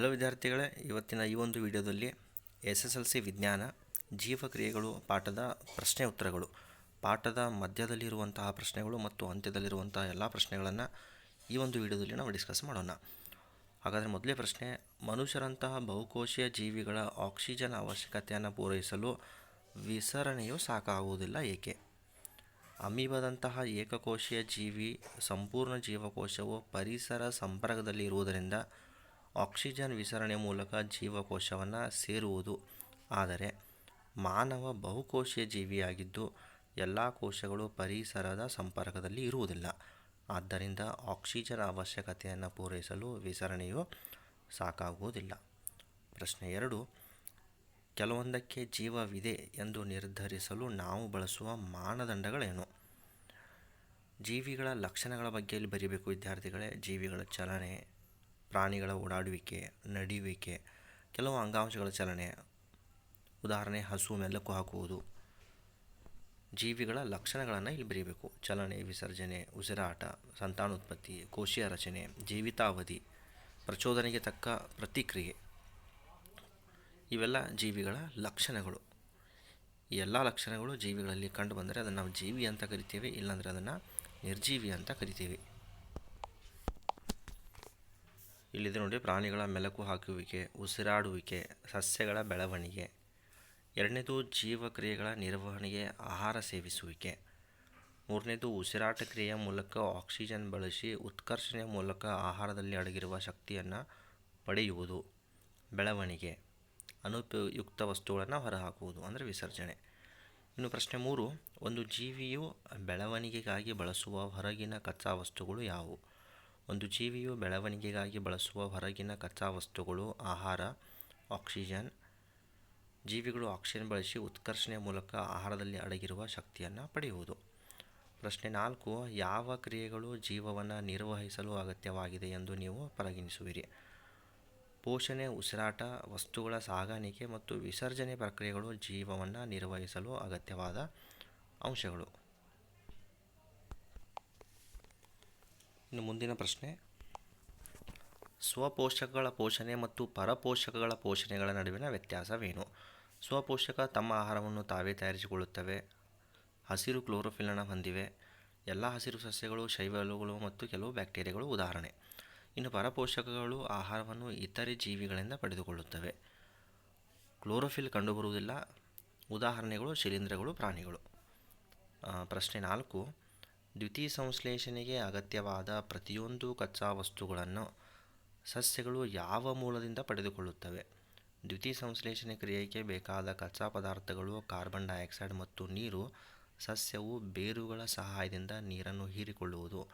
Hello ವಿದ್ಯಾರ್ಥಿಗಳೇ, ಇವತ್ತಿನ ಈ ಒಂದು ವಿಡಿಯೋದಲ್ಲಿ ಎಸ್ ಎಸ್ ಎಲ್ ಸಿ ವಿಜ್ಞಾನ, ಜೀವಕ್ರಿಯೆಗಳು, ಪಾಠದ ಪ್ರಶ್ನೆ ಉತ್ತರಗಳು. ಪಾಠದ ಮಧ್ಯದಲ್ಲಿರುವಂತಹ ಪ್ರಶ್ನೆಗಳು ಮತ್ತು ಅಂತ್ಯದಲ್ಲಿರುವಂತಹ ಎಲ್ಲ ಪ್ರಶ್ನೆಗಳನ್ನು ಈ ಒಂದು ವಿಡಿಯೋದಲ್ಲಿ ನಾವು ಡಿಸ್ಕಸ್ ಮಾಡೋಣ. ಹಾಗಾದರೆ ಮೊದಲೇ ಪ್ರಶ್ನೆ, ಮನುಷ್ಯರಂತಹ ಬಹುಕೋಶೀಯ ಜೀವಿಗಳ ಆಕ್ಸಿಜನ್ ಅವಶ್ಯಕತೆಯನ್ನು ಪೂರೈಸಲು ವಿಸರಣೆಯು ಸಾಕಾಗುವುದಿಲ್ಲ ಏಕೆ? ಅಮೀಬದಂತಹ ಏಕಕೋಶೀಯ ಜೀವಿ, ಸಂಪೂರ್ಣ ಜೀವಕೋಶವು ಪರಿಸರ ಸಂಪರ್ಕದಲ್ಲಿ ಇರುವುದರಿಂದ ಆಕ್ಸಿಜನ್ ವಿಸರಣೆ ಮೂಲಕ ಜೀವಕೋಶವನ್ನು ಸೇರುವುದು. ಆದರೆ, ಮಾನವ ಬಹುಕೋಶೀಯ ಜೀವಿಯಾಗಿದ್ದು, ಎಲ್ಲ ಕೋಶಗಳು ಪರಿಸರದ ಸಂಪರ್ಕದಲ್ಲಿ ಇರುವುದಿಲ್ಲ. ಆದ್ದರಿಂದ ಆಕ್ಸಿಜನ್ ಅವಶ್ಯಕತೆಯನ್ನು ಪೂರೈಸಲು ವಿಸರಣೆಯು ಸಾಕಾಗುವುದಿಲ್ಲ. ಪ್ರಶ್ನೆ ಎರಡು, ಕೆಲವೊಂದಕ್ಕೆ ಜೀವವಿದೆ ಎಂದು ನಿರ್ಧರಿಸಲು ನಾವು ಬಳಸುವ ಮಾನದಂಡಗಳೇನು? ಜೀವಿಗಳ ಲಕ್ಷಣಗಳ ಬಗ್ಗೆ ಇಲ್ಲಿ ಬರೀಬೇಕು ವಿದ್ಯಾರ್ಥಿಗಳೇ? ಜೀವಿಗಳ ಚಲನೆ ಪ್ರಾಣಿಗಳ ಓಡಾಡುವಿಕೆ ನಡೆಯುವಿಕೆ ಕೆಲವು ಅಂಗಾಂಶಗಳ ಚಲನೆ, ಉದಾಹರಣೆ ಹಸು, ಮೆಲುಕು ಹಾಕುವುದು. ಜೀವಿಗಳ ಲಕ್ಷಣಗಳನ್ನು ಇಲ್ಲಿ ಬರೀಬೇಕು. ಚಲನೆ, ವಿಸರ್ಜನೆ, ಉಸಿರಾಟ, ಸಂತಾನೋತ್ಪತ್ತಿ, ಕೋಶೀಯ ರಚನೆ, ಜೀವಿತಾವಧಿ, ಪ್ರಚೋದನೆಗೆ ತಕ್ಕ ಪ್ರತಿಕ್ರಿಯೆ. ಇವೆಲ್ಲ ಜೀವಿಗಳ ಲಕ್ಷಣಗಳು. ಈ ಎಲ್ಲ ಲಕ್ಷಣಗಳು ಜೀವಿಗಳಲ್ಲಿ ಕಂಡು ಬಂದರೆ ಅದನ್ನು ನಾವು ಜೀವಿ ಅಂತ ಕರಿತೇವೆ, ಇಲ್ಲಾಂದರೆ ಅದನ್ನು ನಿರ್ಜೀವಿ ಅಂತ ಕರಿತೀವಿ. ಇಲ್ಲಿದೆ ನೋಡಿ, ಪ್ರಾಣಿಗಳ ಮೆಲುಕು ಹಾಕುವಿಕೆ, ಉಸಿರಾಡುವಿಕೆ, ಸಸ್ಯಗಳ ಬೆಳವಣಿಗೆ. ಎರಡನೇದು ಜೀವಕ್ರಿಯೆಗಳ ನಿರ್ವಹಣೆಗೆ ಆಹಾರ ಸೇವಿಸುವಿಕೆ. ಮೂರನೇದು ಉಸಿರಾಟ ಕ್ರಿಯೆಯ ಮೂಲಕ ಆಕ್ಸಿಜನ್ ಬಳಸಿ ಉತ್ಕರ್ಷಣೆಯ ಮೂಲಕ ಆಹಾರದಲ್ಲಿ ಅಡಗಿರುವ ಶಕ್ತಿಯನ್ನು ಪಡೆಯುವುದು. ಬೆಳವಣಿಗೆ. ಅನುಪಯುಕ್ತ ವಸ್ತುಗಳನ್ನು ಹೊರಹಾಕುವುದು ಅಂದರೆ ವಿಸರ್ಜನೆ. ಇನ್ನು ಪ್ರಶ್ನೆ ಮೂರು, ಒಂದು ಜೀವಿಯು ಬೆಳವಣಿಗೆಗಾಗಿ ಬಳಸುವ ಹೊರಗಿನ ಕಚ್ಚಾ ವಸ್ತುಗಳು ಯಾವುವು? ಒಂದು ಜೀವಿಯು ಬೆಳವಣಿಗೆಗಾಗಿ ಬಳಸುವ ಹೊರಗಿನ ಕಚ್ಚಾ ವಸ್ತುಗಳು, ಆಹಾರ, ಆಕ್ಸಿಜನ್. ಜೀವಿಗಳು ಆಕ್ಸಿಜನ್ ಬಳಸಿ ಉತ್ಕರ್ಷಣೆಯ ಮೂಲಕ ಆಹಾರದಲ್ಲಿ ಅಡಗಿರುವ ಶಕ್ತಿಯನ್ನು ಪಡೆಯುವುದು. ಪ್ರಶ್ನೆ ನಾಲ್ಕು, ಯಾವ ಕ್ರಿಯೆಗಳು ಜೀವವನ್ನು ನಿರ್ವಹಿಸಲು ಅಗತ್ಯವಾಗಿದೆ ಎಂದು ನೀವು ಪರಿಗಣಿಸುವಿರಿ. ಪೋಷಣೆ, ಉಸಿರಾಟ, ವಸ್ತುಗಳ ಸಾಗಾಣಿಕೆ ಮತ್ತು ವಿಸರ್ಜನೆ ಪ್ರಕ್ರಿಯೆಗಳು ಜೀವವನ್ನು ನಿರ್ವಹಿಸಲು ಅಗತ್ಯವಾದ ಅಂಶಗಳು. ಇನ್ನು ಮುಂದಿನ ಪ್ರಶ್ನೆ. ಸ್ವಪೋಷಕಗಳ ಪೋಷಣೆ ಮತ್ತು ಪರಪೋಷಕಗಳ ಪೋಷಣೆಗಳ ನಡುವಿನ ವ್ಯತ್ಯಾಸವೇನು? ಸ್ವಪೋಷಕ ತಮ್ಮ ಆಹಾರವನ್ನು ತಾವೇ ತಯಾರಿಸಿಕೊಳ್ಳುತ್ತವೆ. ಹಸಿರು ಕ್ಲೋರೋಫಿಲನ್ನು ಹೊಂದಿವೆ. ಎಲ್ಲ ಹಸಿರು ಸಸ್ಯಗಳು, ಶೈವಲುಗಳು ಮತ್ತು ಕೆಲವು ಬ್ಯಾಕ್ಟೀರಿಯಾಗಳು ಉದಾಹರಣೆ. ಇನ್ನು ಪರಪೋಷಕಗಳು ಆಹಾರವನ್ನು ಇತರೆ ಜೀವಿಗಳಿಂದ ಪಡೆದುಕೊಳ್ಳುತ್ತವೆ. ಕ್ಲೋರೋಫಿಲ್ ಕಂಡುಬರುವುದಿಲ್ಲ. ಉದಾಹರಣೆಗಳು, ಶಿಲೀಂಧ್ರಗಳು, ಪ್ರಾಣಿಗಳು. ಪ್ರಶ್ನೆ ನಾಲ್ಕು. ದ್ವಿತೀಯ ಸಂಶ್ಲೇಷಣೆಗೆ ಅಗತ್ಯವಾದ ಪ್ರತಿಯೊಂದು ಕಚ್ಚಾ ವಸ್ತುಗಳನ್ನು ಸಸ್ಯಗಳು ಯಾವ ಮೂಲದಿಂದ ಪಡೆದುಕೊಳ್ಳುತ್ತವೆ? ದ್ಯುತಿ ಸಂಶ್ಲೇಷಣೆ ಕ್ರಿಯೆಗೆ ಬೇಕಾದ ಕಚ್ಚಾ ಪದಾರ್ಥಗಳು, ಕಾರ್ಬನ್ ಡೈಆಕ್ಸೈಡ್ ಮತ್ತು ನೀರು, ಸಸ್ಯವು ಬೇರುಗಳ ಸಹಾಯದಿಂದ ನೀರನ್ನು ಹೀರಿಕೊಳ್ಳುವುದು.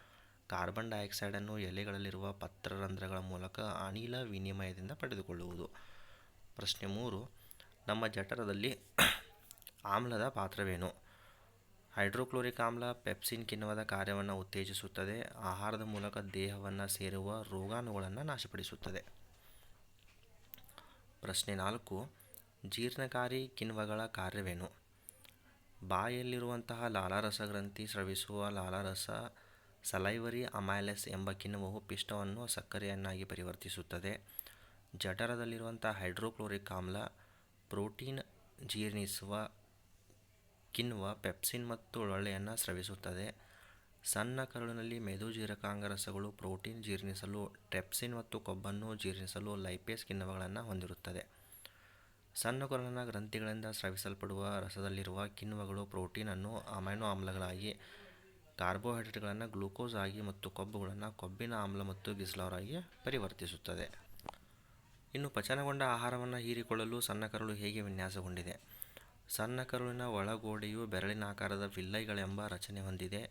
ಕಾರ್ಬನ್ ಡೈಆಕ್ಸೈಡನ್ನು ಎಲೆಗಳಲ್ಲಿರುವ ಪತ್ರರಂಧ್ರಗಳ ಮೂಲಕ ಅನಿಲ ವಿನಿಮಯದಿಂದ ಪಡೆದುಕೊಳ್ಳುವುದು. ಪ್ರಶ್ನೆ ಮೂರು, ನಮ್ಮ ಜಠರದಲ್ಲಿ ಆಮ್ಲದ ಪಾತ್ರವೇನು? ಹೈಡ್ರೋಕ್ಲೋರಿಕ್ ಆಮ್ಲ ಪೆಪ್ಸಿನ್ ಕಿಣ್ವದ ಕಾರ್ಯವನ್ನು ಉತ್ತೇಜಿಸುತ್ತದೆ. ಆಹಾರದ ಮೂಲಕ ದೇಹವನ್ನು ಸೇರುವ ರೋಗಾಣುಗಳನ್ನು ನಾಶಪಡಿಸುತ್ತದೆ. ಪ್ರಶ್ನೆ ನಾಲ್ಕು, ಜೀರ್ಣಕಾರಿ ಕಿಣ್ವಗಳ ಕಾರ್ಯವೇನು? ಬಾಯಲ್ಲಿರುವಂತಹ ಲಾಲಾರಸ ಗ್ರಂಥಿ ಸ್ರವಿಸುವ ಲಾಲಾರಸ ಸಲೈವರಿ ಅಮೈಲೆಸ್ ಎಂಬ ಕಿಣ್ವವು ಪಿಷ್ಟವನ್ನು ಸಕ್ಕರೆಯನ್ನಾಗಿ ಪರಿವರ್ತಿಸುತ್ತದೆ. ಜಠರದಲ್ಲಿರುವಂಥ ಹೈಡ್ರೋಕ್ಲೋರಿಕ್ ಆಮ್ಲ ಪ್ರೋಟೀನ್ ಜೀರ್ಣಿಸುವ ಕಿಣ್ವ ಪೆಪ್ಸಿನ್ ಮತ್ತು ಒಳ್ಳೆಯನ್ನು ಸ್ರವಿಸುತ್ತದೆ. ಸಣ್ಣ ಕರುಳಿನಲ್ಲಿ ಮೆದುಜೀರಕಾಂಗರಸಗಳು ಪ್ರೋಟೀನ್ ಜೀರ್ಣಿಸಲು ಟ್ರೆಪ್ಸಿನ್ ಮತ್ತು ಕೊಬ್ಬನ್ನು ಜೀರ್ಣಿಸಲು ಲೈಪೇಸ್ ಕಿಣ್ವಗಳನ್ನು ಹೊಂದಿರುತ್ತದೆ. ಸಣ್ಣ ಕರುಳಿನ ಗ್ರಂಥಿಗಳಿಂದ ಸ್ರವಿಸಲ್ಪಡುವ ರಸದಲ್ಲಿರುವ ಕಿಣ್ವಗಳು ಪ್ರೋಟೀನನ್ನು ಅಮೈನೋ ಆಮ್ಲಗಳಾಗಿ, ಕಾರ್ಬೋಹೈಡ್ರೇಟ್ಗಳನ್ನು ಗ್ಲೂಕೋಸ್ ಆಗಿ ಮತ್ತು ಕೊಬ್ಬುಗಳನ್ನು ಕೊಬ್ಬಿನ ಆಮ್ಲ ಮತ್ತು ಬಿಸಿಲವರಾಗಿ ಪರಿವರ್ತಿಸುತ್ತದೆ. ಇನ್ನು ಪಚನಗೊಂಡ ಆಹಾರವನ್ನು ಹೀರಿಕೊಳ್ಳಲು ಸಣ್ಣ ಕರುಳು ಹೇಗೆ ವಿನ್ಯಾಸಗೊಂಡಿದೆ? ಸಣ್ಣ ಕರುಳಿನ ಒಳಗೋಡೆಯು ಬೆರಳಿನಾಕಾರದ ವಿಲ್ಲೈಗಳೆಂಬ ರಚನೆ ಹೊಂದಿದೆ.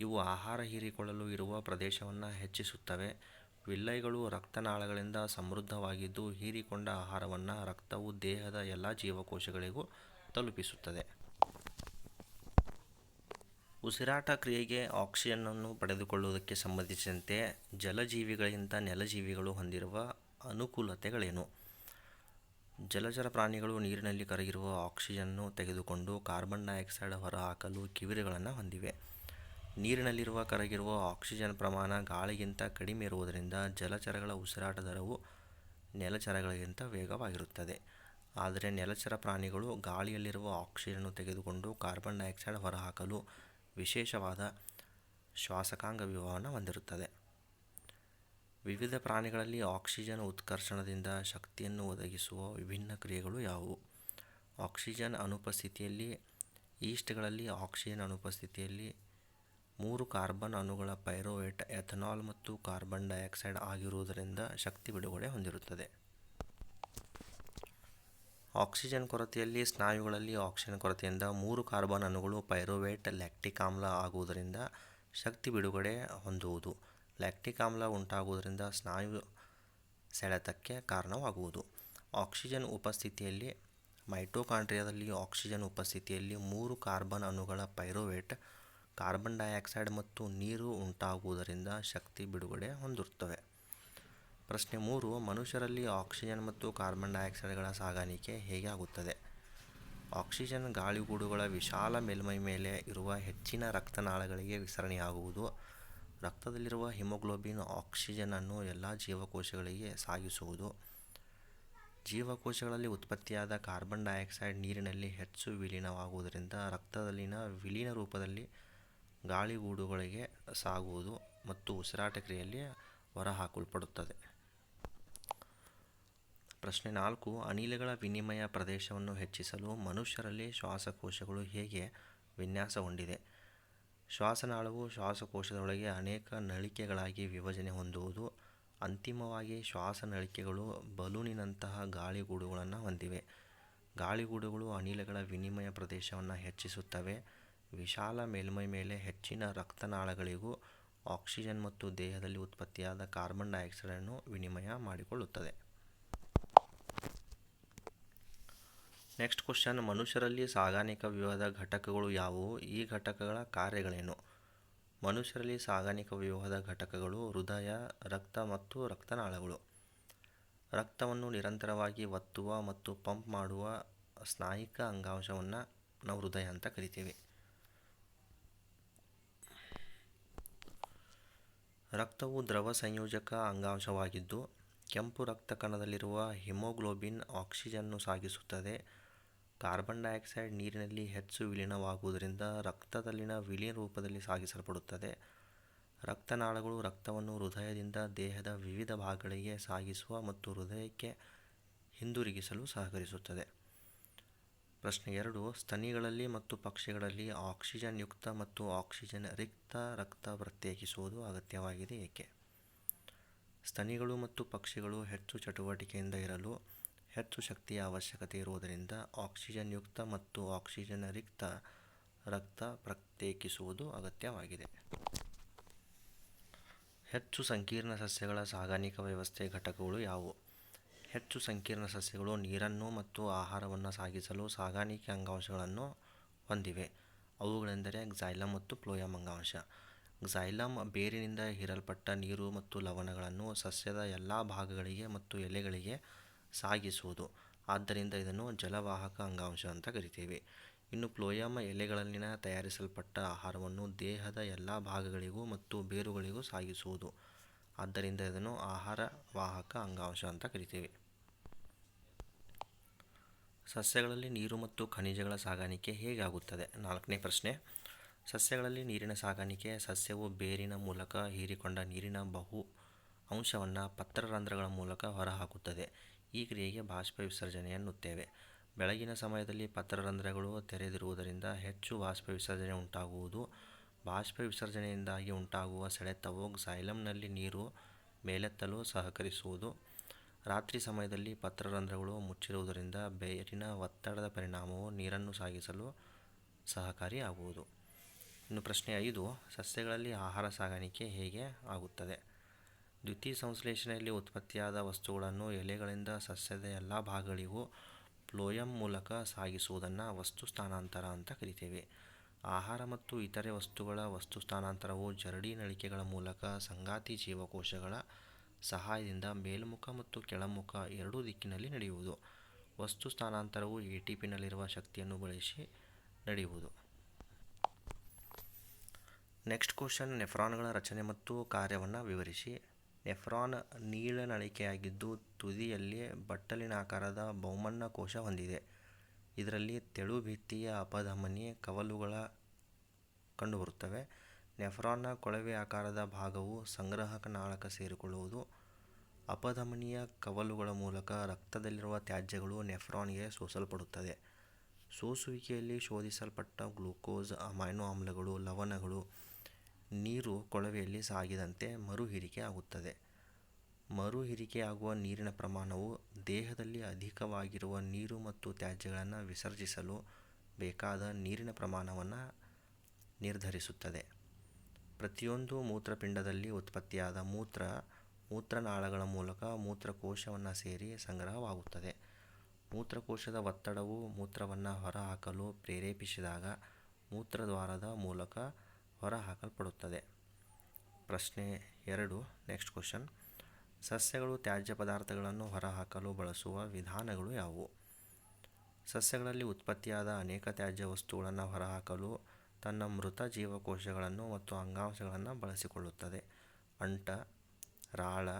ಇವು ಆಹಾರ ಹೀರಿಕೊಳ್ಳಲು ಇರುವ ಪ್ರದೇಶವನ್ನು ಹೆಚ್ಚಿಸುತ್ತವೆ. ವಿಲ್ಲೈಗಳು ರಕ್ತನಾಳಗಳಿಂದ ಸಮೃದ್ಧವಾಗಿದ್ದು ಹೀರಿಕೊಂಡ ಆಹಾರವನ್ನು ರಕ್ತವು ದೇಹದ ಎಲ್ಲ ಜೀವಕೋಶಗಳಿಗೂ ತಲುಪಿಸುತ್ತದೆ. ಉಸಿರಾಟ ಕ್ರಿಯೆಗೆ ಆಕ್ಸಿಜನ್ನನ್ನು ಪಡೆದುಕೊಳ್ಳುವುದಕ್ಕೆ ಸಂಬಂಧಿಸಿದಂತೆ ಜಲಜೀವಿಗಳಿಗಿಂತ ನೆಲಜೀವಿಗಳು ಹೊಂದಿರುವ ಅನುಕೂಲತೆಗಳೇನು? ಜಲಚರ ಪ್ರಾಣಿಗಳು ನೀರಿನಲ್ಲಿ ಕರಗಿರುವ ಆಕ್ಸಿಜನ್ನು ತೆಗೆದುಕೊಂಡು ಕಾರ್ಬನ್ ಡೈಆಕ್ಸೈಡ್ ಹೊರಹಾಕಲು ಕಿವಿರುಗಳನ್ನು ಹೊಂದಿವೆ. ನೀರಿನಲ್ಲಿರುವ ಕರಗಿರುವ ಆಕ್ಸಿಜನ್ ಪ್ರಮಾಣ ಗಾಳಿಗಿಂತ ಕಡಿಮೆ ಇರುವುದರಿಂದ ಜಲಚರಗಳ ಉಸಿರಾಟ ದರವು ನೆಲಚರಗಳಿಗಿಂತ ವೇಗವಾಗಿರುತ್ತದೆ. ಆದರೆ ನೆಲಚರ ಪ್ರಾಣಿಗಳು ಗಾಳಿಯಲ್ಲಿರುವ ಆಕ್ಸಿಜನ್ನು ತೆಗೆದುಕೊಂಡು ಕಾರ್ಬನ್ ಡೈಆಕ್ಸೈಡ್ ಹೊರಹಾಕಲು ವಿಶೇಷವಾದ ಶ್ವಾಸಕಾಂಗ ವ್ಯೂಹವನ್ನು ಹೊಂದಿರುತ್ತದೆ. ವಿವಿಧ ಪ್ರಾಣಿಗಳಲ್ಲಿ ಆಕ್ಸಿಜನ್ ಉತ್ಕರ್ಷಣದಿಂದ ಶಕ್ತಿಯನ್ನು ಒದಗಿಸುವ ವಿಭಿನ್ನ ಕ್ರಿಯೆಗಳು ಯಾವುವು? ಆಕ್ಸಿಜನ್ ಅನುಪಸ್ಥಿತಿಯಲ್ಲಿ, ಈಸ್ಟ್ಗಳಲ್ಲಿ ಆಕ್ಸಿಜನ್ ಅನುಪಸ್ಥಿತಿಯಲ್ಲಿ ಮೂರು ಕಾರ್ಬನ್ ಅಣುಗಳ ಪೈರೋವೇಟ್, ಎಥನಾಲ್ ಮತ್ತು ಕಾರ್ಬನ್ ಡೈಆಕ್ಸೈಡ್ ಆಗಿರುವುದರಿಂದ ಶಕ್ತಿ ಬಿಡುಗಡೆ ಹೊಂದಿರುತ್ತದೆ. ಆಕ್ಸಿಜನ್ ಕೊರತೆಯಲ್ಲಿ, ಸ್ನಾಯುಗಳಲ್ಲಿ ಆಕ್ಸಿಜನ್ ಕೊರತೆಯಿಂದ ಮೂರು ಕಾರ್ಬನ್ ಅಣುಗಳು ಪೈರೋವೇಟ್, ಲ್ಯಾಕ್ಟಿಕ್ ಆಮ್ಲ ಆಗುವುದರಿಂದ ಶಕ್ತಿ ಬಿಡುಗಡೆ ಹೊಂದುವುದು. ಲ್ಯಾಕ್ಟಿಕ್ ಆಮ್ಲ ಉಂಟಾಗುವುದರಿಂದ ಸ್ನಾಯು ಸೆಳೆತಕ್ಕೆ ಕಾರಣವಾಗುವುದು. ಆಕ್ಸಿಜನ್ ಉಪಸ್ಥಿತಿಯಲ್ಲಿ, ಮೈಟೊಕಾಂಡ್ರಿಯಾದಲ್ಲಿ ಆಕ್ಸಿಜನ್ ಉಪಸ್ಥಿತಿಯಲ್ಲಿ ಮೂರು ಕಾರ್ಬನ್ ಅಣುಗಳ ಪೈರೋವೇಟ್, ಕಾರ್ಬನ್ ಡೈಆಕ್ಸೈಡ್ ಮತ್ತು ನೀರು ಉಂಟಾಗುವುದರಿಂದ ಶಕ್ತಿ ಬಿಡುಗಡೆ ಹೊಂದಿರುತ್ತವೆ. ಪ್ರಶ್ನೆ ಮೂರು, ಮನುಷ್ಯರಲ್ಲಿ ಆಕ್ಸಿಜನ್ ಮತ್ತು ಕಾರ್ಬನ್ ಡೈಆಕ್ಸೈಡ್ಗಳ ಸಾಗಾಣಿಕೆ ಹೇಗೆ ಆಗುತ್ತದೆ? ಆಕ್ಸಿಜನ್ ಗಾಳಿಗೂಡುಗಳ ವಿಶಾಲ ಮೇಲ್ಮೈ ಮೇಲೆ ಇರುವ ಹೆಚ್ಚಿನ ರಕ್ತನಾಳಗಳಿಗೆ ವಿಸರಣೆಯಾಗುವುದು. ರಕ್ತದಲ್ಲಿರುವ ಹಿಮೋಗ್ಲೋಬಿನ್ ಆಕ್ಸಿಜನನ್ನು ಎಲ್ಲ ಜೀವಕೋಶಗಳಿಗೆ ಸಾಗಿಸುವುದು. ಜೀವಕೋಶಗಳಲ್ಲಿ ಉತ್ಪತ್ತಿಯಾದ ಕಾರ್ಬನ್ ಡೈಆಕ್ಸೈಡ್ ನೀರಿನಲ್ಲಿ ಹೆಚ್ಚು ವಿಲೀನವಾಗುವುದರಿಂದ ರಕ್ತದಲ್ಲಿನ ವಿಲೀನ ರೂಪದಲ್ಲಿ ಗಾಳಿಗೂಡುಗಳಿಗೆ ಸಾಗುವುದು ಮತ್ತು ಉಸಿರಾಟ ಕ್ರಿಯೆಯಲ್ಲಿ ಹೊರಹಾಕಲ್ಪಡುತ್ತದೆ. ಪ್ರಶ್ನೆ ನಾಲ್ಕು, ಅನಿಲಗಳ ವಿನಿಮಯ ಪ್ರದೇಶವನ್ನು ಹೆಚ್ಚಿಸಲು ಮನುಷ್ಯರಲ್ಲಿ ಶ್ವಾಸಕೋಶಗಳು ಹೇಗೆ ವಿನ್ಯಾಸಗೊಂಡಿದೆ? ಶ್ವಾಸನಾಳವು ಶ್ವಾಸಕೋಶದೊಳಗೆ ಅನೇಕ ನಳಿಕೆಗಳಾಗಿ ವಿಭಜನೆ ಹೊಂದುವುದು. ಅಂತಿಮವಾಗಿ ಶ್ವಾಸನಳಿಕೆಗಳು ಬಲೂನಿನಂತಹ ಗಾಳಿಗೂಡುಗಳನ್ನು ಹೊಂದಿವೆ. ಗಾಳಿಗೂಡುಗಳು ಅನಿಲಗಳ ವಿನಿಮಯ ಪ್ರದೇಶವನ್ನು ಹೆಚ್ಚಿಸುತ್ತವೆ. ವಿಶಾಲ ಮೇಲ್ಮೈ ಮೇಲೆ ಹೆಚ್ಚಿನ ರಕ್ತನಾಳಗಳಿಗೂ ಆಕ್ಸಿಜನ್ ಮತ್ತು ದೇಹದಲ್ಲಿ ಉತ್ಪತ್ತಿಯಾದ ಕಾರ್ಬನ್ ಡೈಆಕ್ಸೈಡನ್ನು ವಿನಿಮಯ ಮಾಡಿಕೊಳ್ಳುತ್ತದೆ. ನೆಕ್ಸ್ಟ್ ಕ್ವಶನ್ ಮನುಷ್ಯರಲ್ಲಿ ಸಾಗಾಣಿಕಾ ವ್ಯೂಹದ ಘಟಕಗಳು ಯಾವುವು? ಈ ಘಟಕಗಳ ಕಾರ್ಯಗಳೇನು? ಮನುಷ್ಯರಲ್ಲಿ ಸಾಗಾಣಿಕಾ ವ್ಯೂಹದ ಘಟಕಗಳು ಹೃದಯ, ರಕ್ತ ಮತ್ತು ರಕ್ತನಾಳಗಳು. ರಕ್ತವನ್ನು ನಿರಂತರವಾಗಿ ಒತ್ತುವ ಮತ್ತು ಪಂಪ್ ಮಾಡುವ ಸ್ನಾಯಿಕ ಅಂಗಾಂಶವನ್ನು ನಾವು ಹೃದಯ ಅಂತ ಕರಿತೀವಿ. ರಕ್ತವು ದ್ರವ ಸಂಯೋಜಕ ಅಂಗಾಂಶವಾಗಿದ್ದು, ಕೆಂಪು ರಕ್ತ ಕಣದಲ್ಲಿರುವ ಹಿಮೋಗ್ಲೋಬಿನ್ ಆಕ್ಸಿಜನ್ನು ಸಾಗಿಸುತ್ತದೆ. ಕಾರ್ಬನ್ ಡೈಆಕ್ಸೈಡ್ ನೀರಿನಲ್ಲಿ ಹೆಚ್ಚು ವಿಲೀನವಾಗುವುದರಿಂದ ರಕ್ತದಲ್ಲಿನ ವಿಲೀನ ರೂಪದಲ್ಲಿ ಸಾಗಿಸಲ್ಪಡುತ್ತದೆ. ರಕ್ತನಾಳಗಳು ರಕ್ತವನ್ನು ಹೃದಯದಿಂದ ದೇಹದ ವಿವಿಧ ಭಾಗಗಳಿಗೆ ಸಾಗಿಸುವ ಮತ್ತು ಹೃದಯಕ್ಕೆ ಹಿಂದಿರುಗಿಸಲು ಸಹಕರಿಸುತ್ತದೆ. ಪ್ರಶ್ನೆ ಎರಡು, ಸ್ತನಿಗಳಲ್ಲಿ ಮತ್ತು ಪಕ್ಷಿಗಳಲ್ಲಿ ಆಕ್ಸಿಜನ್ ಯುಕ್ತ ಮತ್ತು ಆಕ್ಸಿಜನ್ ರಿಕ್ತ ರಕ್ತ ಪ್ರತ್ಯೇಕಿಸುವುದು ಅಗತ್ಯವಾಗಿದೆ ಏಕೆ? ಸ್ತನಿಗಳು ಮತ್ತು ಪಕ್ಷಿಗಳು ಹೆಚ್ಚು ಚಟುವಟಿಕೆಯಿಂದ ಇರಲು ಹೆಚ್ಚು ಶಕ್ತಿಯ ಅವಶ್ಯಕತೆ ಇರುವುದರಿಂದ ಆಕ್ಸಿಜನ್ ಯುಕ್ತ ಮತ್ತು ಆಕ್ಸಿಜನ್ ರಿಕ್ತ ರಕ್ತ ಪ್ರತ್ಯೇಕಿಸುವುದು ಅಗತ್ಯವಾಗಿದೆ. ಹೆಚ್ಚು ಸಂಕೀರ್ಣ ಸಸ್ಯಗಳ ಸಾಗಾಣಿಕಾ ವ್ಯವಸ್ಥೆ ಘಟಕಗಳು ಯಾವುವು? ಹೆಚ್ಚು ಸಂಕೀರ್ಣ ಸಸ್ಯಗಳು ನೀರನ್ನು ಮತ್ತು ಆಹಾರವನ್ನು ಸಾಗಿಸಲು ಸಾಗಾಣಿಕೆ ಅಂಗಾಂಶಗಳನ್ನು ಹೊಂದಿವೆ. ಅವುಗಳೆಂದರೆ ಕ್ಸೈಲಮ್ ಮತ್ತು ಪ್ಲೋಯಮ್ ಅಂಗಾಂಶ. ಕ್ಸೈಲಮ್ ಬೇರಿನಿಂದ ಹೀರಲ್ಪಟ್ಟ ನೀರು ಮತ್ತು ಲವಣಗಳನ್ನು ಸಸ್ಯದ ಎಲ್ಲ ಭಾಗಗಳಿಗೆ ಮತ್ತು ಎಲೆಗಳಿಗೆ ಸಾಗಿಸುವುದು. ಆದ್ದರಿಂದ ಇದನ್ನು ಜಲವಾಹಕ ಅಂಗಾಂಶ ಅಂತ ಕರಿತೀವಿ. ಇನ್ನು ಪ್ಲೋಯಾಮ ಎಲೆಗಳಲ್ಲಿನ ತಯಾರಿಸಲ್ಪಟ್ಟ ಆಹಾರವನ್ನು ದೇಹದ ಎಲ್ಲ ಭಾಗಗಳಿಗೂ ಮತ್ತು ಬೇರುಗಳಿಗೂ ಸಾಗಿಸುವುದು. ಆದ್ದರಿಂದ ಇದನ್ನು ಆಹಾರ ವಾಹಕ ಅಂಗಾಂಶ ಅಂತ ಕರಿತೀವಿ. ಸಸ್ಯಗಳಲ್ಲಿ ನೀರು ಮತ್ತು ಖನಿಜಗಳ ಸಾಗಾಣಿಕೆ ಹೇಗಾಗುತ್ತದೆ? ನಾಲ್ಕನೇ ಪ್ರಶ್ನೆ. ಸಸ್ಯಗಳಲ್ಲಿ ನೀರಿನ ಸಾಗಾಣಿಕೆ ಸಸ್ಯವು ಬೇರಿನ ಮೂಲಕ ಹೀರಿಕೊಂಡ ನೀರಿನ ಬಹು ಅಂಶವನ್ನು ಪತ್ರರಂಧ್ರಗಳ ಮೂಲಕ ಹೊರಹಾಕುತ್ತದೆ. ಈ ಕ್ರಿಯೆಗೆ ಬಾಷ್ಪ ವಿಸರ್ಜನೆ ಎನ್ನುತ್ತೇವೆ ಬೆಳಗಿನ ಸಮಯದಲ್ಲಿ ಪತ್ರರಂಧ್ರಗಳು ತೆರೆದಿರುವುದರಿಂದ ಹೆಚ್ಚು ಬಾಷ್ಪ ವಿಸರ್ಜನೆ ಉಂಟಾಗುವುದು. ಬಾಷ್ಪ ವಿಸರ್ಜನೆಯಿಂದಾಗಿ ಉಂಟಾಗುವ ಸೆಳೆತವು ಕ್ಸೈಲಮ್ನಲ್ಲಿ ನೀರು ಮೇಲೆತ್ತಲು ಸಹಕರಿಸುವುದು. ರಾತ್ರಿ ಸಮಯದಲ್ಲಿ ಪತ್ರರಂಧ್ರಗಳು ಮುಚ್ಚಿರುವುದರಿಂದ ಬೇರಿನ ಒತ್ತಡದ ಪರಿಣಾಮವು ನೀರನ್ನು ಸಾಗಿಸಲು ಸಹಕಾರಿಯಾಗುವುದು. ಇನ್ನು ಪ್ರಶ್ನೆ ಐದು, ಸಸ್ಯಗಳಲ್ಲಿ ಆಹಾರ ಸಾಗಾಣಿಕೆ ಹೇಗೆ ಆಗುತ್ತದೆ? ದ್ಯುತಿ ಸಂಶ್ಲೇಷಣೆಯಲ್ಲಿ ಉತ್ಪತ್ತಿಯಾದ ವಸ್ತುಗಳನ್ನು ಎಲೆಗಳಿಂದ ಸಸ್ಯದ ಎಲ್ಲ ಭಾಗಗಳಿಗೂ ಫ್ಲೋಯಮ್ ಮೂಲಕ ಸಾಗಿಸುವುದನ್ನು ವಸ್ತು ಸ್ಥಾನಾಂತರ ಅಂತ ಕರಿತೇವೆ. ಆಹಾರ ಮತ್ತು ಇತರೆ ವಸ್ತುಗಳ ವಸ್ತು ಸ್ಥಾನಾಂತರವು ಜರಡಿ ನಳಿಕೆಗಳ ಮೂಲಕ ಸಂಗಾತಿ ಜೀವಕೋಶಗಳ ಸಹಾಯದಿಂದ ಮೇಲ್ಮುಖ ಮತ್ತು ಕೆಳಮುಖ ಎರಡೂ ದಿಕ್ಕಿನಲ್ಲಿ ನಡೆಯುವುದು. ವಸ್ತು ಸ್ಥಾನಾಂತರವು ಎ ಟಿ ಪಿನಲ್ಲಿರುವ ಶಕ್ತಿಯನ್ನು ಬಳಸಿ ನಡೆಯುವುದು. ನೆಕ್ಸ್ಟ್ ಕ್ವಶನ್, ನೆಫ್ರಾನ್ಗಳ ರಚನೆ ಮತ್ತು ಕಾರ್ಯವನ್ನು ವಿವರಿಸಿ. ನೆಫ್ರಾನ್ ನೀಳನಳಿಕೆಯಾಗಿದ್ದು ತುದಿಯಲ್ಲಿ ಬಟ್ಟಲಿನಾಕಾರದ ಬೌಮಣ್ಣ ಕೋಶ ಹೊಂದಿದೆ. ಇದರಲ್ಲಿ ತೆಳುಭಿತ್ತಿಯ ಅಪಧಮನಿ ಕವಲುಗಳ ಕಂಡುಬರುತ್ತವೆ. ನೆಫ್ರಾನ್ನ ಕೊಳವೆ ಆಕಾರದ ಭಾಗವು ಸಂಗ್ರಾಹಕ ನಾಳಕ ಸೇರಿಕೊಳ್ಳುವುದು. ಅಪಧಮನಿಯ ಕವಲುಗಳ ಮೂಲಕ ರಕ್ತದಲ್ಲಿರುವ ತ್ಯಾಜ್ಯಗಳು ನೆಫ್ರಾನ್ಗೆ ಸೋಸಲ್ಪಡುತ್ತದೆ. ಸೋಸುವಿಕೆಯಲ್ಲಿ ಶೋಧಿಸಲ್ಪಟ್ಟ ಗ್ಲೂಕೋಸ್, ಅಮೈನೋ ಆಮ್ಲಗಳು, ಲವಣಗಳು ನೀರು ಕೊಳವೆಯಲ್ಲಿ ಸಾಗಿದಂತೆ ಮರುಹೀರಿಕೆ ಆಗುತ್ತದೆ. ಮರುಹೀರಿಕೆಯಾಗುವ ನೀರಿನ ಪ್ರಮಾಣವು ದೇಹದಲ್ಲಿ ಅಧಿಕವಾಗಿರುವ ನೀರು ಮತ್ತು ತ್ಯಾಜ್ಯಗಳನ್ನು ವಿಸರ್ಜಿಸಲು ಬೇಕಾದ ನೀರಿನ ಪ್ರಮಾಣವನ್ನು ನಿರ್ಧರಿಸುತ್ತದೆ. ಪ್ರತಿಯೊಂದು ಮೂತ್ರಪಿಂಡದಲ್ಲಿ ಉತ್ಪತ್ತಿಯಾದ ಮೂತ್ರ, ಮೂತ್ರನಾಳಗಳ ಮೂಲಕ ಮೂತ್ರಕೋಶವನ್ನು ಸೇರಿ ಸಂಗ್ರಹವಾಗುತ್ತದೆ. ಮೂತ್ರಕೋಶದ ಒತ್ತಡವು ಮೂತ್ರವನ್ನು ಹೊರಹಾಕಲು ಪ್ರೇರೇಪಿಸಿದಾಗ ಮೂತ್ರದ್ವಾರದ ಮೂಲಕ ಹೊರಹಾಕಲ್ಪಡುತ್ತದೆ. ಪ್ರಶ್ನೆ ಎರಡು ನೆಕ್ಸ್ಟ್ ಕ್ವಶನ್ ಸಸ್ಯಗಳು ತ್ಯಾಜ್ಯ ಪದಾರ್ಥಗಳನ್ನು ಹೊರಹಾಕಲು ಬಳಸುವ ವಿಧಾನಗಳು ಯಾವುವು? ಸಸ್ಯಗಳಲ್ಲಿ ಉತ್ಪತ್ತಿಯಾದ ಅನೇಕ ತ್ಯಾಜ್ಯ ವಸ್ತುಗಳನ್ನು ಹೊರಹಾಕಲು ತನ್ನ ಮೃತ ಜೀವಕೋಶಗಳನ್ನು ಮತ್ತು ಅಂಗಾಂಶಗಳನ್ನು ಬಳಸಿಕೊಳ್ಳುತ್ತದೆ. ಅಂಟ, ರಾಳ,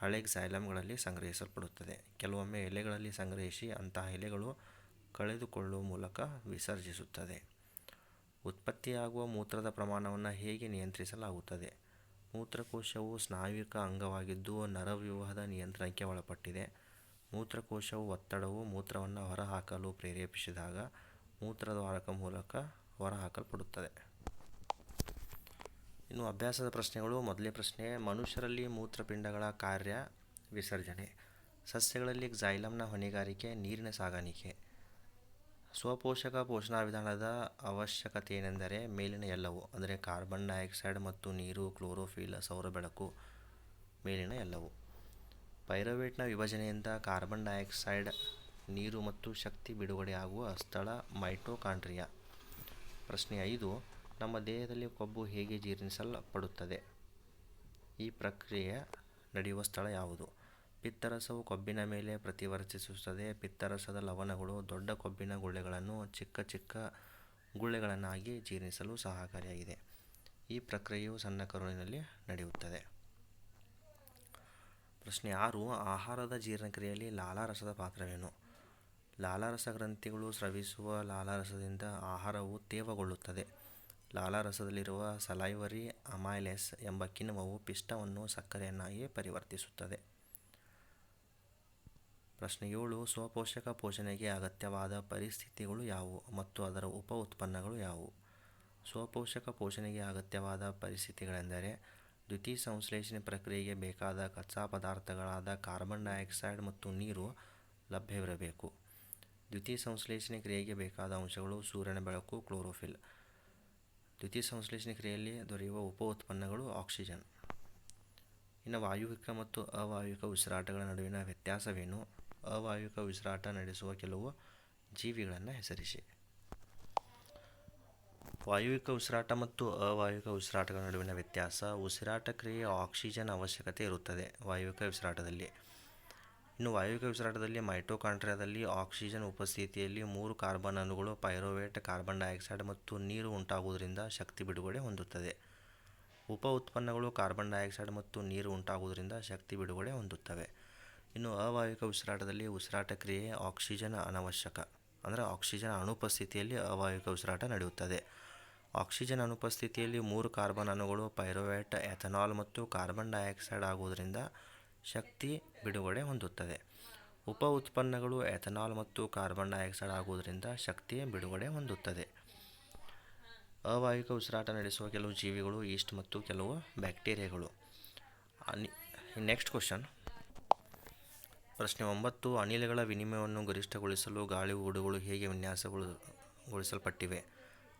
ಹಳೆ ಕ್ಸೈಲಮ್ಗಳಲ್ಲಿ ಸಂಗ್ರಹಿಸಲ್ಪಡುತ್ತದೆ. ಕೆಲವೊಮ್ಮೆ ಎಲೆಗಳಲ್ಲಿ ಸಂಗ್ರಹಿಸಿ ಅಂತಹ ಎಲೆಗಳು ಕಳೆದುಕೊಳ್ಳುವ ಮೂಲಕ ವಿಸರ್ಜಿಸುತ್ತದೆ. ಉತ್ಪತ್ತಿಯಾಗುವ ಮೂತ್ರದ ಪ್ರಮಾಣವನ್ನು ಹೇಗೆ ನಿಯಂತ್ರಿಸಲಾಗುತ್ತದೆ? ಮೂತ್ರಕೋಶವು ಸ್ನಾಯುವಿಕ ಅಂಗವಾಗಿದ್ದು ನರವ್ಯೂಹದ ನಿಯಂತ್ರಣಕ್ಕೆ ಒಳಪಟ್ಟಿದೆ. ಮೂತ್ರಕೋಶವು ಒತ್ತಡವು ಮೂತ್ರವನ್ನು ಹೊರಹಾಕಲು ಪ್ರೇರೇಪಿಸಿದಾಗ ಮೂತ್ರದ್ವಾರಕ ಮೂಲಕ ಹೊರಹಾಕಲ್ಪಡುತ್ತದೆ. ಇನ್ನು ಅಭ್ಯಾಸದ ಪ್ರಶ್ನೆಗಳು ಮೊದಲೇ ಪ್ರಶ್ನೆ, ಮನುಷ್ಯರಲ್ಲಿ ಮೂತ್ರಪಿಂಡಗಳ ಕಾರ್ಯ ವಿಸರ್ಜನೆ. ಸಸ್ಯಗಳಲ್ಲಿ ಕ್ಸೈಲಮ್ನ ಹೊಣೆಗಾರಿಕೆ, ನೀರಿನ ಸಾಗಾಣಿಕೆ. ಸ್ವಪೋಷಕ ಪೋಷಣಾ ವಿಧಾನದ ಅವಶ್ಯಕತೆ ಏನೆಂದರೆ ಮೇಲಿನ ಎಲ್ಲವೂ, ಅಂದರೆ ಕಾರ್ಬನ್ ಡೈಆಕ್ಸೈಡ್ ಮತ್ತು ನೀರು, ಕ್ಲೋರೋಫಿಲ್ ಸೌರಬೆಳಕು ಮೇಲಿನ ಎಲ್ಲವೂ. ಪೈರೋವೇಟ್ನ ವಿಭಜನೆಯಿಂದ ಕಾರ್ಬನ್ ಡೈಆಕ್ಸೈಡ್, ನೀರು ಮತ್ತು ಶಕ್ತಿ ಬಿಡುಗಡೆಯಾಗುವ ಸ್ಥಳ ಮೈಟೋಕಾಂಡ್ರಿಯಾ ಪ್ರಶ್ನೆ ಐದು, ನಮ್ಮ ದೇಹದಲ್ಲಿ ಕೊಬ್ಬು ಹೇಗೆ ಜೀರ್ಣಿಸಲ್ಪಡುತ್ತದೆ? ಈ ಪ್ರಕ್ರಿಯೆ ನಡೆಯುವ ಸ್ಥಳ ಯಾವುದು? ಪಿತ್ತರಸವು ಕೊಬ್ಬಿನ ಮೇಲೆ ಪ್ರತಿವರ್ತಿಸುತ್ತದೆ. ಪಿತ್ತರಸದ ಲವಣಗಳು ದೊಡ್ಡ ಕೊಬ್ಬಿನ ಗುಳ್ಳೆಗಳನ್ನು ಚಿಕ್ಕ ಚಿಕ್ಕ ಗುಳ್ಳೆಗಳನ್ನಾಗಿ ಜೀರ್ಣಿಸಲು ಸಹಕಾರಿಯಾಗಿದೆ. ಈ ಪ್ರಕ್ರಿಯೆಯು ಸಣ್ಣ ಕರುಳಿನಲ್ಲಿ ನಡೆಯುತ್ತದೆ. ಪ್ರಶ್ನೆ ಆರು, ಆಹಾರದ ಜೀರ್ಣಕ್ರಿಯೆಯಲ್ಲಿ ಲಾಲಾರಸದ ಪಾತ್ರವೇನು? ಲಾಲಾರಸ ಗ್ರಂಥಿಗಳು ಸ್ರವಿಸುವ ಲಾಲಾರಸದಿಂದ ಆಹಾರವು ತೇವಗೊಳ್ಳುತ್ತದೆ. ಲಾಲಾರಸದಲ್ಲಿರುವ ಸಲೈವರಿ ಅಮೈಲೇಸ್ ಎಂಬ ಕಿಣ್ವವು ಪಿಷ್ಟವನ್ನು ಸಕ್ಕರೆಯನ್ನಾಗಿ ಪರಿವರ್ತಿಸುತ್ತದೆ. ಪ್ರಶ್ನೆ ಏಳು, ಸ್ವಪೋಷಕ ಪೋಷಣೆಗೆ ಅಗತ್ಯವಾದ ಪರಿಸ್ಥಿತಿಗಳು ಯಾವುವು ಮತ್ತು ಅದರ ಉಪ ಉತ್ಪನ್ನಗಳು ಯಾವುವು? ಸ್ವಪೋಷಕ ಪೋಷಣೆಗೆ ಅಗತ್ಯವಾದ ಪರಿಸ್ಥಿತಿಗಳೆಂದರೆ ದ್ಯುತಿಸಂಶ್ಲೇಷಣೆ ಪ್ರಕ್ರಿಯೆಗೆ ಬೇಕಾದ ಕಚ್ಚಾ ಪದಾರ್ಥಗಳಾದ ಕಾರ್ಬನ್ ಡೈಆಕ್ಸೈಡ್ ಮತ್ತು ನೀರು ಲಭ್ಯವಿರಬೇಕು. ದ್ಯುತಿಸಂಶ್ಲೇಷಣೆ ಕ್ರಿಯೆಗೆ ಬೇಕಾದ ಅಂಶಗಳು ಸೂರ್ಯನ ಬೆಳಕು, ಕ್ಲೋರೋಫಿಲ್. ದ್ಯುತಿಸಂಶ್ಲೇಷಣೆ ಕ್ರಿಯೆಯಲ್ಲಿ ದೊರೆಯುವ ಉಪ ಉತ್ಪನ್ನಗಳು ಆಕ್ಸಿಜನ್. ಇನ್ನು ವಾಯುವಿಕ ಮತ್ತು ಅವಾಯುವಿಕ ಉಸಿರಾಟಗಳ ನಡುವಿನ ವ್ಯತ್ಯಾಸವೇನು? ಅವಾಯುವಿಕ ಉಸಿರಾಟ ನಡೆಸುವ ಕೆಲವು ಜೀವಿಗಳನ್ನು ಹೆಸರಿಸಿ? ವಾಯುವಿಕ ಉಸಿರಾಟ ಮತ್ತು ಅವಾಯುವಿಕ ಉಸಿರಾಟಗಳ ನಡುವಿನ ವ್ಯತ್ಯಾಸ, ಉಸಿರಾಟ ಕ್ರಿಯೆಯ ಆಕ್ಸಿಜನ್ ಅವಶ್ಯಕತೆ ಇರುತ್ತದೆ ವಾಯುವಿಕ ಉಸಿರಾಟದಲ್ಲಿ. ಇನ್ನು ವಾಯುವಿಕ ಉಸಿರಾಟದಲ್ಲಿ ಮೈಟೋಕಾಂಡ್ರಿಯಾದಲ್ಲಿ ಆಕ್ಸಿಜನ್ ಉಪಸ್ಥಿತಿಯಲ್ಲಿ ಮೂರು ಕಾರ್ಬನ್ ಅಣುಗಳು, ಪೈರೋವೇಟ್, ಕಾರ್ಬನ್ ಡೈಆಕ್ಸೈಡ್ ಮತ್ತು ನೀರು ಉಂಟಾಗುವುದರಿಂದ ಶಕ್ತಿ ಬಿಡುಗಡೆ ಹೊಂದುತ್ತದೆ. ಉಪ ಉತ್ಪನ್ನಗಳು ಕಾರ್ಬನ್ ಡೈಆಕ್ಸೈಡ್ ಮತ್ತು ನೀರು ಉಂಟಾಗುವುದರಿಂದ ಶಕ್ತಿ ಬಿಡುಗಡೆ ಹೊಂದುತ್ತವೆ. ಇನ್ನು ಅವಾಯುವಿಕ ಉಸಿರಾಟದಲ್ಲಿ ಉಸಿರಾಟ ಕ್ರಿಯೆ ಆಕ್ಸಿಜನ್ ಅನವಶ್ಯಕ ಅಂದರೆ ಆಕ್ಸಿಜನ್ ಅನುಪಸ್ಥಿತಿಯಲ್ಲಿ ಅವಾಯುವಿಕ ಉಸಿರಾಟ ನಡೆಯುತ್ತದೆ. ಆಕ್ಸಿಜನ್ ಅನುಪಸ್ಥಿತಿಯಲ್ಲಿ ಮೂರು ಕಾರ್ಬನ್ ಅಣುಗಳು, ಪೈರೋವೇಟ್, ಎಥನಾಲ್ ಮತ್ತು ಕಾರ್ಬನ್ ಡೈಆಕ್ಸೈಡ್ ಆಗುವುದರಿಂದ ಶಕ್ತಿ ಬಿಡುಗಡೆ ಹೊಂದುತ್ತದೆ. ಉಪ ಉತ್ಪನ್ನಗಳು ಎಥನಾಲ್ ಮತ್ತು ಕಾರ್ಬನ್ ಡೈಆಕ್ಸೈಡ್ ಆಗುವುದರಿಂದ ಶಕ್ತಿ ಬಿಡುಗಡೆ ಹೊಂದುತ್ತದೆ. ಅವಾಯುವಿಕ ಉಸಿರಾಟ ನಡೆಸುವ ಕೆಲವು ಜೀವಿಗಳು ಈಸ್ಟ್ ಮತ್ತು ಕೆಲವು ಬ್ಯಾಕ್ಟೀರಿಯಾಗಳು. ನೆಕ್ಸ್ಟ್ ಕ್ವಶನ್ ಪ್ರಶ್ನೆ ಒಂಬತ್ತು, ಅನಿಲಗಳ ವಿನಿಮಯವನ್ನು ಗರಿಷ್ಠಗೊಳಿಸಲು ಗಾಳಿಗೂಡುಗಳು ಹೇಗೆ ವಿನ್ಯಾಸಗೊಳಿಸಲ್ಪಟ್ಟಿವೆ?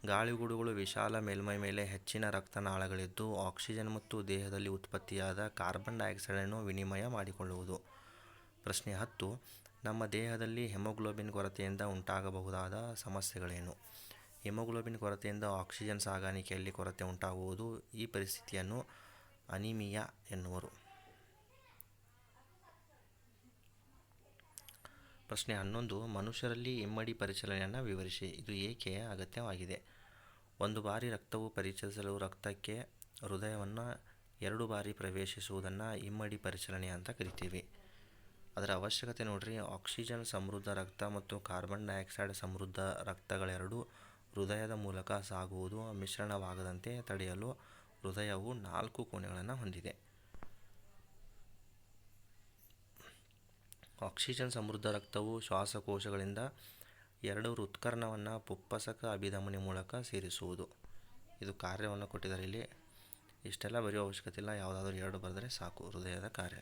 ಗಾಳಿಗೂಡುಗಳು ವಿಶಾಲ ಮೇಲ್ಮೈ ಮೇಲೆ ಹೆಚ್ಚಿನ ರಕ್ತನಾಳಗಳಿದ್ದು, ಆಕ್ಸಿಜನ್ ಮತ್ತು ದೇಹದಲ್ಲಿ ಉತ್ಪತ್ತಿಯಾದ ಕಾರ್ಬನ್ ಡೈಆಕ್ಸೈಡನ್ನು ವಿನಿಮಯ ಮಾಡಿಕೊಳ್ಳುವುದು. ಪ್ರಶ್ನೆ ಹತ್ತು, ನಮ್ಮ ದೇಹದಲ್ಲಿ ಹಿಮೋಗ್ಲೋಬಿನ್ ಕೊರತೆಯಿಂದ ಉಂಟಾಗಬಹುದಾದ ಸಮಸ್ಯೆಗಳೇನು? ಹಿಮೋಗ್ಲೋಬಿನ್ ಕೊರತೆಯಿಂದ ಆಕ್ಸಿಜನ್ ಸಾಗಾಣಿಕೆಯಲ್ಲಿ ಕೊರತೆ ಉಂಟಾಗುವುದು. ಈ ಪರಿಸ್ಥಿತಿಯನ್ನು ಅನಿಮಿಯಾ ಎನ್ನುವರು. ಪ್ರಶ್ನೆ ಹನ್ನೊಂದು, ಮನುಷ್ಯರಲ್ಲಿ ಇಮ್ಮಡಿ ಪರಿಚಲನೆಯನ್ನು ವಿವರಿಸಿ. ಇದು ಏಕೆ ಅಗತ್ಯವಾಗಿದೆ? ಒಂದು ಬಾರಿ ರಕ್ತವು ಪರಿಚಲಿಸಲು ರಕ್ತಕ್ಕೆ ಹೃದಯವನ್ನು ಎರಡು ಬಾರಿ ಪ್ರವೇಶಿಸುವುದನ್ನು ಇಮ್ಮಡಿ ಪರಿಚಲನೆ ಅಂತ ಕರಿತೀವಿ ಅದರ ಅವಶ್ಯಕತೆ ನೋಡ್ರಿ, ಆಕ್ಸಿಜನ್ ಸಮೃದ್ಧ ರಕ್ತ ಮತ್ತು ಕಾರ್ಬನ್ ಡೈಆಕ್ಸೈಡ್ ಸಮೃದ್ಧ ರಕ್ತಗಳೆರಡೂ ಹೃದಯದ ಮೂಲಕ ಸಾಗುವುದು, ಮಿಶ್ರಣವಾಗದಂತೆ ತಡೆಯಲು ಹೃದಯವು ನಾಲ್ಕು ಕೋಣೆಗಳನ್ನು ಹೊಂದಿದೆ ಆಕ್ಸಿಜನ್ ಸಮೃದ್ಧ ರಕ್ತವು ಶ್ವಾಸಕೋಶಗಳಿಂದ ಎರಡು ಹೃತ್ಕರ್ಣವನ್ನು ಪುಪ್ಪಸಕ ಅಭಿಧಮನಿ ಮೂಲಕ ಸೇರಿಸುವುದು. ಇದು ಕಾರ್ಯವನ್ನು ಕೊಟ್ಟಿದ್ದಾರೆ ಇಲ್ಲಿ. ಇಷ್ಟೆಲ್ಲ ಬರೆಯೋ ಅವಶ್ಯಕತೆ ಇಲ್ಲ. ಯಾವುದಾದ್ರೂ ಎರಡು ಬರೆದರೆ ಸಾಕು. ಹೃದಯದ ಕಾರ್ಯ.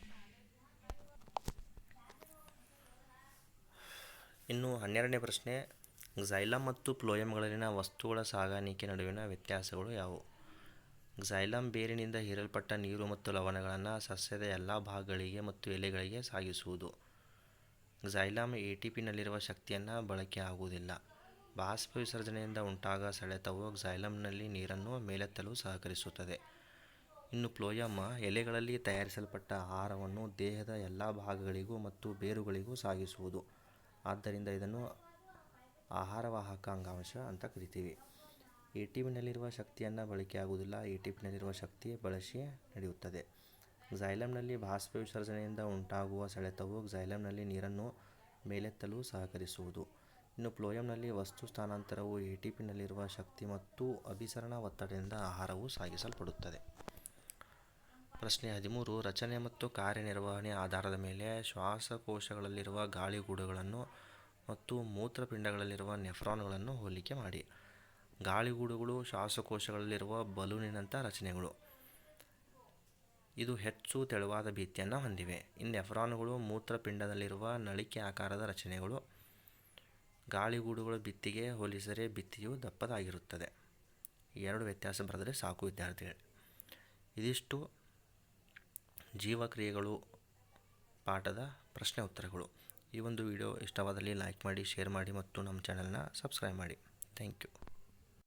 ಇನ್ನು ಹನ್ನೆರಡನೇ ಪ್ರಶ್ನೆ. ಝೈಲಮ್ ಮತ್ತು ಪ್ಲೋಯಮ್ಗಳಲ್ಲಿನ ವಸ್ತುಗಳ ಸಾಗಾಣಿಕೆ ನಡುವಿನ ವ್ಯತ್ಯಾಸಗಳು ಯಾವುವು? ಝೈಲಮ್ ಬೇರಿನಿಂದ ಹೀರಲ್ಪಟ್ಟ ನೀರು ಮತ್ತು ಲವಣಗಳನ್ನು ಸಸ್ಯದ ಎಲ್ಲ ಭಾಗಗಳಿಗೆ ಮತ್ತು ಎಲೆಗಳಿಗೆ ಸಾಗಿಸುವುದು. ಝೈಲಮ್ ಎ ಟಿ ಪಿನಲ್ಲಿರುವ ಶಕ್ತಿಯನ್ನು ಬಳಕೆ ಆಗುವುದಿಲ್ಲ. ಬಾಷ್ಪ ವಿಸರ್ಜನೆಯಿಂದ ಉಂಟಾಗ ಸೆಳೆತವು ಝೈಲಮ್ನಲ್ಲಿ ನೀರನ್ನು ಮೇಲೆತ್ತಲು ಸಹಕರಿಸುತ್ತದೆ. ಇನ್ನು ಪ್ಲೋಯಮ್ ಎಲೆಗಳಲ್ಲಿ ತಯಾರಿಸಲ್ಪಟ್ಟ ಆಹಾರವನ್ನು ದೇಹದ ಎಲ್ಲ ಭಾಗಗಳಿಗೂ ಮತ್ತು ಬೇರುಗಳಿಗೂ ಸಾಗಿಸುವುದು. ಆದ್ದರಿಂದ ಇದನ್ನು ಆಹಾರವಾಹಕ ಅಂಗಾಂಶ ಅಂತ ಕರಿತೀವಿ. ಎ ಟಿ ಪಿನಲ್ಲಿರುವ ಶಕ್ತಿಯನ್ನು ಬಳಕೆಯಾಗುವುದಿಲ್ಲ. ಎ ಟಿ ಪಿನಲ್ಲಿರುವ ಶಕ್ತಿ ಬಳಸಿ ನಡೆಯುತ್ತದೆ. ಝೈಲಮ್ನಲ್ಲಿ ಬಾಷ್ಪ ವಿಸರ್ಜನೆಯಿಂದ ಉಂಟಾಗುವ ಸೆಳೆತವು ಝೈಲಮ್ನಲ್ಲಿ ನೀರನ್ನು ಮೇಲೆತ್ತಲು ಸಹಕರಿಸುವುದು. ಇನ್ನು ಪ್ಲೋಯಮ್ನಲ್ಲಿ ವಸ್ತು ಸ್ಥಾನಾಂತರವು ಎ ಟಿ ಪಿನಲ್ಲಿರುವ ಶಕ್ತಿ ಮತ್ತು ಅಭಿಸರಣ ಒತ್ತಡದಿಂದ ಆಹಾರವು ಸಾಗಿಸಲ್ಪಡುತ್ತದೆ. ಪ್ರಶ್ನೆ ಹದಿಮೂರು, ರಚನೆ ಮತ್ತು ಕಾರ್ಯನಿರ್ವಹಣೆ ಆಧಾರದ ಮೇಲೆ ಶ್ವಾಸಕೋಶಗಳಲ್ಲಿರುವ ಗಾಳಿಗೂಡುಗಳನ್ನು ಮತ್ತು ಮೂತ್ರಪಿಂಡಗಳಲ್ಲಿರುವ ನೆಫ್ರಾನ್ಗಳನ್ನು ಹೋಲಿಕೆ ಮಾಡಿ. ಗಾಳಿಗೂಡುಗಳು ಶ್ವಾಸಕೋಶಗಳಲ್ಲಿರುವ ಬಲೂನಿನಂಥ ರಚನೆಗಳು. ಇದು ಹೆಚ್ಚು ತೆಳುವಾದ ಭೀತಿಯನ್ನು ಹೊಂದಿವೆ. ಇನ್ನು ನೆಫ್ರಾನ್ಗಳು ಮೂತ್ರಪಿಂಡದಲ್ಲಿರುವ ನಳಿಕೆ ಆಕಾರದ ರಚನೆಗಳು, ಗಾಳಿಗೂಡುಗಳ ಭಿತ್ತಿಗೆ ಹೋಲಿಸಿದರೆ ಭಿತ್ತಿಯು ದಪ್ಪದಾಗಿರುತ್ತದೆ. ಎರಡು ವ್ಯತ್ಯಾಸ ಬರೆದರೆ ಸಾಕು, ವಿದ್ಯಾರ್ಥಿಗಳು. ಇದಿಷ್ಟು ಜೀವಕ್ರಿಯೆಗಳು ಪಾಠದ ಪ್ರಶ್ನೆ ಉತ್ತರಗಳು. ಈ ಒಂದು ವಿಡಿಯೋ ಇಷ್ಟವಾದಲ್ಲಿ ಲೈಕ್ ಮಾಡಿ, ಶೇರ್ ಮಾಡಿ ಮತ್ತು ನಮ್ಮ ಚಾನಲ್ನ ಸಬ್ಸ್ಕ್ರೈಬ್ ಮಾಡಿ. Thank you.